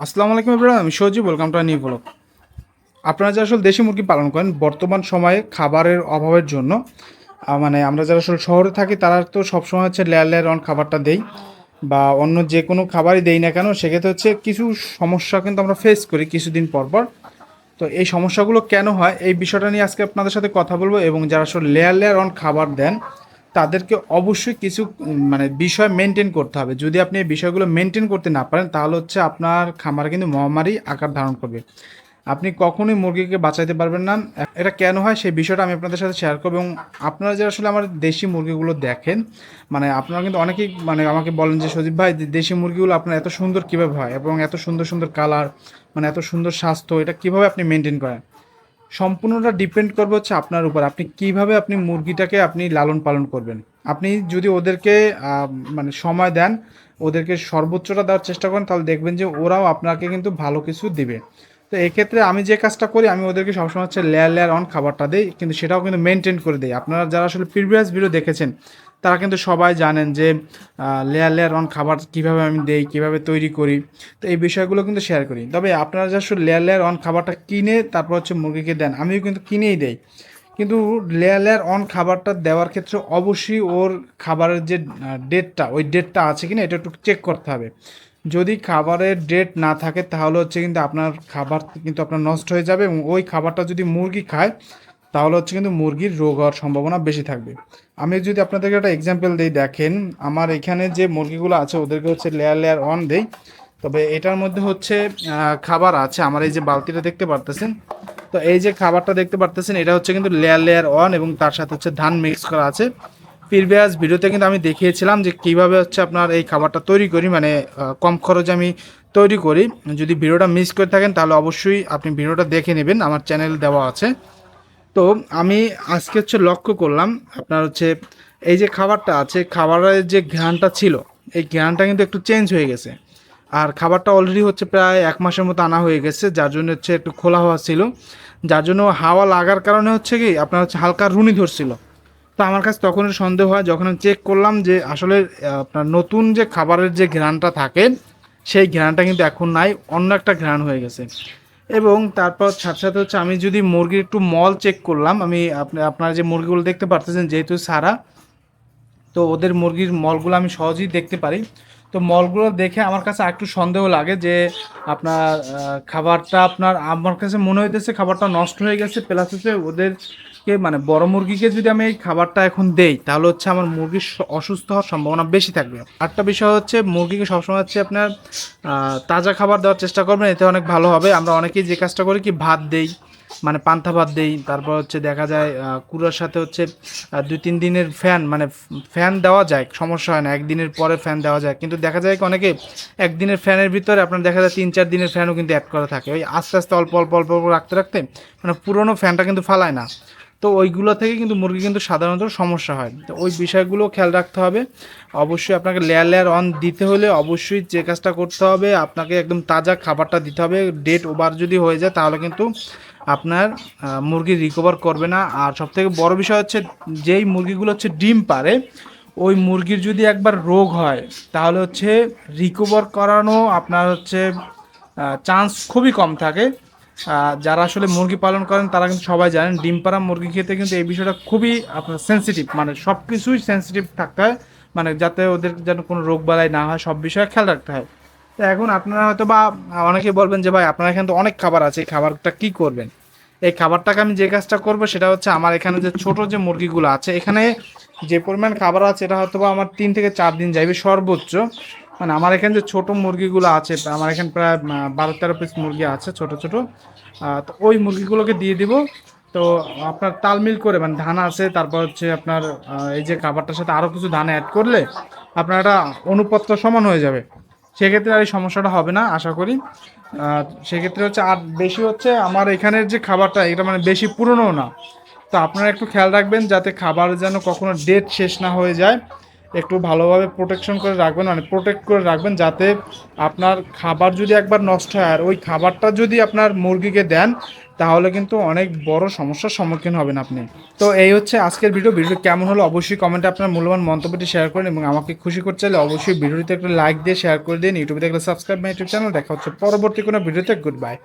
আসসালামু আলাইকুম এবার আমি সজি ওয়েলকাম টু নিউ ব্লগ আপনারা যারা আসলে দেশি মুরগি পালন করেন, বর্তমান সময়ে খাবারের অভাবের জন্য মানে আমরা যারা আসলে শহরে থাকি, তারা তো সবসময় হচ্ছে লেয়ার লেয়ার অন খাবারটা দেই, বা অন্য যে কোনো খাবারই দেই না কেন, সেক্ষেত্রে হচ্ছে কিছু সমস্যা কিন্তু আমরা ফেস করি কিছুদিন পর পর। তো এই সমস্যাগুলো কেন হয়, এই বিষয়টা নিয়ে আজকে আপনাদের সাথে কথা বলব, এবং যারা আসলে লেয়ার লেয়ার অন খাবার দেন তাদেরকে অবশ্যই কিছু মানে বিষয় মেনটেন করতে হবে। যদি আপনি এই বিষয়গুলো মেনটেন করতে না পারেন, তাহলে হচ্ছে আপনার খামার কিন্তু মহামারী আকার ধারণ করবে। আপনি কখনোই মুরগিকে বাঁচাইতে পারবেন না। এটা কেন হয় সেই বিষয়টা আমি আপনাদের সাথে শেয়ার করব এবং আপনারা যারা আসলে আমার দেশি মুরগিগুলো দেখেন মানে আপনারা কিন্তু অনেকেই মানে আমাকে বলেন যে, সজীব ভাই দেশি মুরগিগুলো আপনার এত সুন্দর কীভাবে হয় এবং এত সুন্দর সুন্দর কালার মানে এত সুন্দর স্বাস্থ্য, এটা কীভাবে আপনি মেনটেন করেন? সম্পূর্ণটা ডিপেন্ড করবে হচ্ছে আপনার উপর। আপনি কীভাবে আপনি মুরগিটাকে আপনি লালন পালন করবেন? আপনি যদি ওদেরকে মানে সময় দেন, ওদেরকে সর্বোচ্চটা দেওয়ার চেষ্টা করেন, তাহলে দেখবেন যে ওরাও আপনাকে কিন্তু ভালো কিছু দিবে। তো এক্ষেত্রে আমি যে কাজটা করি, আমি ওদেরকে সবসময় হচ্ছে লেয়ার লেয়ার অন খাবারটা দিই, কিন্তু সেটাও কিন্তু মেনটেন করে দিই। আপনারা যারা আসলে প্রিভিয়াস ভিডিও দেখেছেন তারা কিন্তু সবাই জানেন যে লেয়ার লেয়ার অন খাবার কীভাবে আমি দেই, কীভাবে তৈরি করি। তো এই বিষয়গুলো কিন্তু শেয়ার করি। তবে আপনারা যে লেয়ার লেয়ার অন খাবারটা কিনে তারপর হচ্ছে মুরগিকে দেন, আমিও কিন্তু কিনেই দেই। কিন্তু লেয়ার লেয়ার অন খাবারটা দেওয়ার ক্ষেত্রে অবশ্যই ওর খাবারের যে ডেটটা ওই ডেটটা আছে কিনা এটা একটু চেক করতে হবে। যদি খাবারের ডেট না থাকে তাহলে হচ্ছে কিন্তু আপনার খাবার কিন্তু আপনার নষ্ট হয়ে যাবে এবং ওই খাবারটা যদি মুরগি খায় তাহলে হচ্ছে কিন্তু মুরগির রোগ হওয়ার সম্ভাবনা বেশি থাকবে। আমি যদি আপনাদেরকে একটা এক্সাম্পল দিই, দেখেন আমার এখানে যে মুরগিগুলো আছে, ওদেরকে হচ্ছে লেয়ার লেয়ার অন দেই। তবে এটার মধ্যে হচ্ছে খাবার আছে, আমার এই যে বালতিটা দেখতে পারতেছেন। তো এই যে খাবারটা দেখতে পারতেছেন, এটা হচ্ছে কিন্তু লেয়ার লেয়ার অন এবং তার সাথে হচ্ছে ধান মিক্স করা আছে। প্রিভিয়াস ভিডিওতে কিন্তু আমি দেখিয়েছিলাম যে কীভাবে হচ্ছে আপনার এই খাবারটা তৈরি করি মানে কম খরচে আমি তৈরি করি। যদি ভিডিওটা মিস করে থাকেন, তাহলে অবশ্যই আপনি ভিডিওটা দেখে নেবেন, আমার চ্যানেল দেওয়া আছে। তো আমি আজকে হচ্ছে লক্ষ্য করলাম আপনার হচ্ছে এই যে খাবারটা আছে, খাবারের যে ঘ্রাণটা ছিল, এই ঘ্রাণটা কিন্তু একটু চেঞ্জ হয়ে গেছে। আর খাবারটা অলরেডি হচ্ছে প্রায় এক মাসের মতো আনা হয়ে গেছে, যার জন্য হচ্ছে একটু খোলা হওয়া ছিল। যার জন্য হাওয়া লাগার কারণে হচ্ছে কি, আপনার হচ্ছে হালকা রুনি ধরছিল। তো আমার কাছে তখনই সন্দেহ হয়, যখন আমি চেক করলাম যে আসলে আপনার নতুন যে খাবারের যে ঘ্রাণটা থাকে, সেই ঘ্রাণটা কিন্তু এখন নাই, অন্য একটা ঘ্রাণ হয়ে গেছে। এবং তারপর সাথে সাথে হচ্ছে আমি যদি মুরগির একটু মল চেক করলাম, আমি আপনি, আপনারা যে মুরগিগুলো দেখতে পারতেছেন, যেহেতু সারা, তো ওদের মুরগির মলগুলো আমি সহজেই দেখতে পারি। তো মলগুলো দেখে আমার কাছে একটু সন্দেহ লাগে যে আপনার খাবারটা আপনার, আমার কাছে মনে হইতেছে খাবারটা নষ্ট হয়ে গেছে প্লাস হচ্ছে ওদেরকে মানে বড় মুরগিকে যদি আমি এই খাবারটা এখন দেই, তাহলে হচ্ছে আমার মুরগির অসুস্থ হওয়ার সম্ভাবনা বেশি থাকবে। আরেকটা বিষয় হচ্ছে মুরগিকে সবসময় হচ্ছে আপনার তাজা খাবার দেওয়ার চেষ্টা করবেন, এতে অনেক ভালো হবে। আমরা অনেকেই যে কাজটা করি কি, ভাত দেই মানে পান্তা ভাত দেই, তারপর হচ্ছে দেখা যায় কুড়ার সাথে হচ্ছে দুই তিন দিনের ফ্যান মানে ফ্যান দেওয়া যায়, সমস্যা হয় না, একদিনের পরে ফ্যান দেওয়া যায়। কিন্তু দেখা যায় অনেকে একদিনের ফ্যানের ভিতরে আপনার দেখা যায় তিন চার দিনের ফ্যানও কিন্তু অ্যাড করা থাকে। ওই আস্তে আস্তে অল্প অল্প অল্প অল্প রাখতে রাখতে মানে পুরোনো ফ্যানটা কিন্তু ফালায় না। তো ওইগুলো থেকে কিন্তু মুরগি কিন্তু সাধারণত সমস্যা হয়। তো ওই বিষয়গুলো খেয়াল রাখতে হবে। অবশ্যই আপনাকে লেয়ার লেয়ার অন দিতে হলে অবশ্যই যে কাজটা করতে হবে, আপনাকে একদম তাজা খাবারটা দিতে হবে। ডেট ওভার যদি হয়ে যায় তাহলে কিন্তু আপনার মুরগি রিকভার করবে না। আর সবথেকে বড় বিষয় হচ্ছে যেই মুরগিগুলো হচ্ছে ডিম পারে, ওই মুরগির যদি একবার রোগ হয়, তাহলে হচ্ছে রিকভার করানো আপনার হচ্ছে চান্স খুবই কম থাকে। যারা আসলে মুরগি পালন করেন, তারা কিন্তু সবাই জানেন ডিম পাড়া মুরগি খেতে কিন্তু এই বিষয়টা খুবই, আপনার সেন্সিটিভ মানে সব কিছুই সেন্সিটিভ থাকতে হয় মানে যাতে ওদের যেন কোনো রোগ বালাই না হয়, সব বিষয়ে খেয়াল রাখতে হয়। তো এখন আপনারা হয়তো বা অনেকেই বলবেন যে, ভাই, আপনার এখানে তো অনেক খাবার আছে, এই খাবারটা কী করবেন? এই খাবারটাকে আমি যে কাজটা করব, সেটা হচ্ছে আমার এখানে যে ছোট যে মুরগিগুলো আছে, এখানে যে পরিমাণ খাবার আছে, এটা হয়তো বা আমার তিন থেকে চার দিন যাইবে সর্বোচ্চ। মানে আমার এখানে যে ছোট মুরগিগুলো আছে আমার এখানে প্রায় বারো তেরো পিস মুরগি আছে ছোট ছোট। তো ওই মুরগিগুলোকে দিয়ে দিব। তো আপনার তালমিল করে মানে ধান আছে, তারপর হচ্ছে আপনার এই যে খাবারটার সাথে আরও কিছু ধান অ্যাড করলে আপনার একটা অনুপাতটা সমান হয়ে যাবে। সেক্ষেত্রে আর এই সমস্যাটা হবে না, আশা করি। সেক্ষেত্রে হচ্ছে, আর বেশি হচ্ছে, আমার এখানের যে খাবারটা, এটা মানে বেশি পুরনো না। তো আপনারা একটু খেয়াল রাখবেন, যাতে খাবার যেন কখনো ডেট শেষ না হয়ে যায়। একটু ভালোভাবে প্রোটেকশন করে রাখবেন মানে প্রোটেক্ট করে রাখবেন যাতে আপনার খাবার যদি একবার নষ্ট হয়, আর ওই খাবারটা যদি আপনার মুরগিকে দেন, তাহলে কিন্তু অনেক বড় সমস্যার সম্মুখীন হবেন আপনি। তো এই হচ্ছে আজকের ভিডিও ভিডিও কেমন হলো অবশ্যই কমেন্টে আপনার মূল্যবান মন্তব্যটি শেয়ার করেন এবং আমাকে খুশি করতে চাইলে অবশ্যই ভিডিওতে একটা লাইক দিয়ে শেয়ার করে দিন। ইউটিউবে দেখলে সাবস্ক্রাইব মাই ইউটিউব চ্যানেল দেখা হচ্ছে পরবর্তী কোনো ভিডিওতে গুড বাই